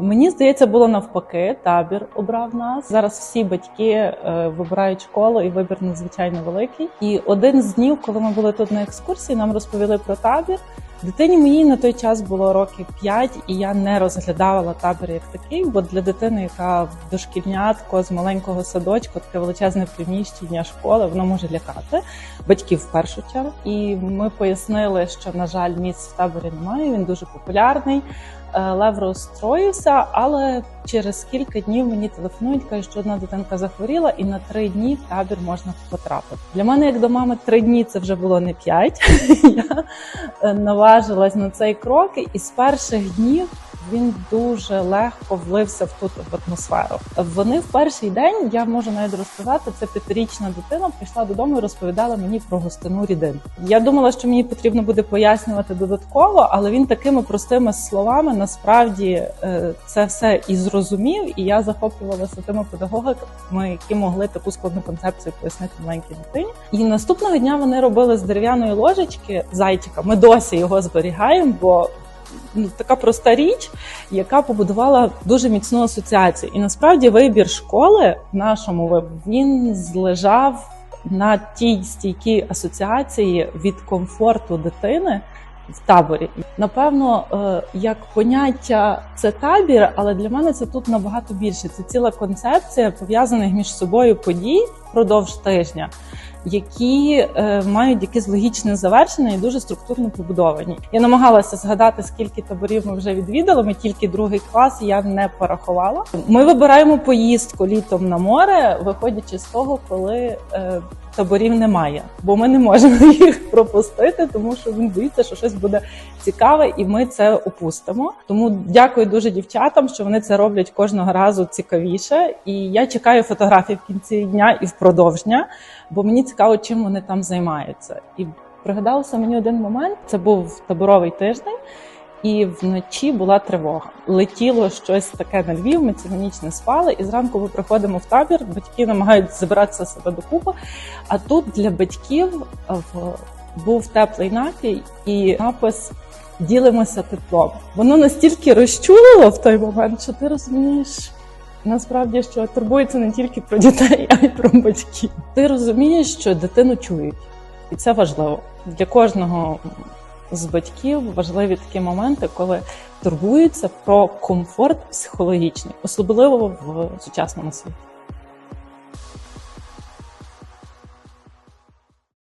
Мені здається, було навпаки. Табір обрав нас. Зараз всі батьки е, вибирають школу, і вибір надзвичайно великий. І один з днів, коли ми були тут на екскурсії, нам розповіли про табір. Дитині моїй на той час було років 5, і я не розглядала табір як такий, бо для дитини, яка дошкільнятко з маленького садочку, таке величезне приміщення школи, воно може лякати батьків в першу чергу. І ми пояснили, що на жаль, місць в таборі немає. Він дуже популярний. Е, Лев розстроївся, але через кілька днів мені телефонують, кажуть, що одна дитинка захворіла, і на три дні в табір можна потрапити. Для мене, як до мами, три дні це вже було не п'ять. Я е, наважилась на цей крок, і з перших днів він дуже легко влився в ту в атмосферу. Вони в перший день, я можу навіть розказати, це п'ятирічна дитина прийшла додому і розповідала мені про густину рідин. Я думала, що мені потрібно буде пояснювати додатково, але він такими простими словами насправді е, це все і зрозумів, і я захоплювалася тими педагогами, які могли таку складну концепцію пояснити маленькій дитині. І наступного дня вони робили з дерев'яної ложечки зайчика. Ми досі його зберігаємо, бо така проста річ, яка побудувала дуже міцну асоціацію. І насправді вибір школи в нашому він злежав на тій стійкій асоціації від комфорту дитини. В таборі, напевно, е, як поняття це табір, але для мене це тут набагато більше. Це ціла концепція пов'язаних між собою подій впродовж тижня, які е, мають якесь логічне завершення і дуже структурно побудовані. Я намагалася згадати, скільки таборів ми вже відвідали. Ми тільки другий клас, я не порахувала. Ми вибираємо поїздку літом на море, виходячи з того, коли е, таборів немає, бо ми не можемо їх пропустити, тому що він боїться, що щось буде цікаве, і ми це опустимо. Тому дякую дуже дівчатам, що вони це роблять кожного разу цікавіше. І я чекаю фотографії в кінці дня і впродовж дня, бо мені цікаво, чим вони там займаються. І пригадався мені один момент. Це був таборовий тиждень. І вночі була тривога. Летіло щось таке на Львів. Ми цілу ніч не спали. І зранку ми приходимо в табір. Батьки намагаються забиратися себе докупи. А тут для батьків був теплий напій і напис Ділимося теплом. Воно настільки розчулило в той момент, що ти розумієш. Насправді, що турбується не тільки про дітей, а й про батьків. Ти розумієш, що дитину чують, і це важливо для кожного з батьків важливі такі моменти, коли турбуються про комфорт психологічний, особливо в сучасному світі.